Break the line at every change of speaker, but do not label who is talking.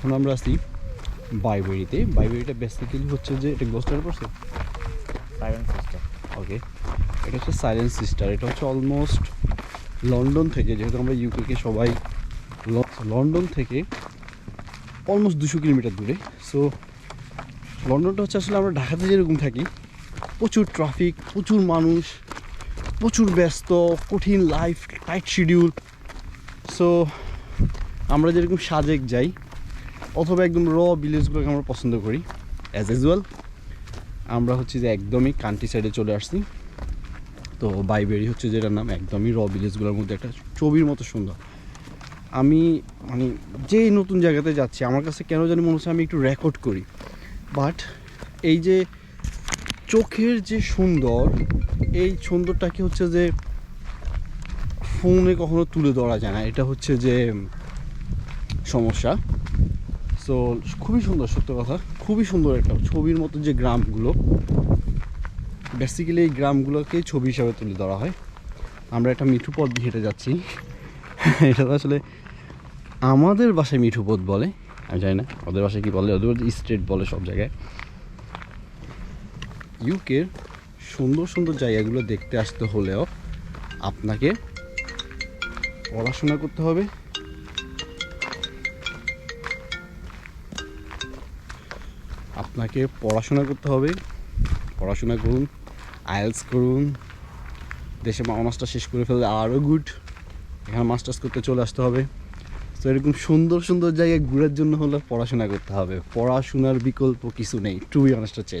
এখন আমরা আছি বাইবেরিতে। বাইবেরিটা বেসিক্যালি হচ্ছে যে এটা গ্লোস্টার পড়ছে
সাইলেন্ট সিস্টেম
ওকে এটা হচ্ছে সাইলেন্স সিস্টার এটা হচ্ছে অলমোস্ট লন্ডন থেকে যেহেতু আমরা ইউকেকে সবাই লন্ডন থেকে অলমোস্ট দুশো কিলোমিটার দূরে। সো লন্ডনটা হচ্ছে আসলে আমরা ঢাকাতে যেরকম থাকি প্রচুর ট্রাফিক প্রচুর মানুষ প্রচুর ব্যস্ত কঠিন লাইফ টাইট শিডিউল সো আমরা যেরকম সাজেক যাই অথবা একদম র ভিলেজগুলোকে আমরা পছন্দ করি অ্যাজ ইউজুয়াল আমরা হচ্ছে যে একদমই কান্ট্রি সাইডে চলে আসছি। তো বাইবেরি হচ্ছে যেটার নাম, একদমই র ভিলেজগুলোর মধ্যে একটা ছবির মতো সুন্দর। আমি মানে যেই নতুন জায়গাতে যাচ্ছি, আমার কাছে কেন জানি মনে হচ্ছে আমি একটু রেকর্ড করি। বাট এই যে চোখের যে সুন্দর, এই সুন্দরটাকে হচ্ছে যে ফোনে কখনো তুলে ধরা যায় না। এটা হচ্ছে যে সমস্যা। সো খুবই সুন্দর, সত্য কথা। খুবই সুন্দর একটা ছবির মতো যে গ্রামগুলো বেসিক্যালি এই গ্রামগুলোকে ছবি হিসাবে তুলে ধরা হয়। আমরা একটা মিঠু পথ দিয়ে হেঁটে যাচ্ছি। এটা তো আসলে আমাদের বাসায় মিঠু পথ বলে, আমি জানি না, ওদের বাসায় কি বলে, ওদের স্ট্রেট বলে সব জায়গায়। ইউকের সুন্দর সুন্দর জায়গাগুলো দেখতে আসতে হলেও আপনাকে পড়াশোনা করতে হবে আপনাকে পড়াশোনা করতে হবে। পড়াশোনা করুন আয়েলস করুন, দেশে মাস্টার শেষ করে ফেললে আরও গুড। এখানে মাস্টার্স করতে চলে আসতে হবে। তো এরকম সুন্দর সুন্দর জায়গায় ঘুরার জন্য হলে পড়াশোনা করতে হবে। পড়াশোনার বিকল্প কিছু নেই টু বি অনেস্ট হচ্ছে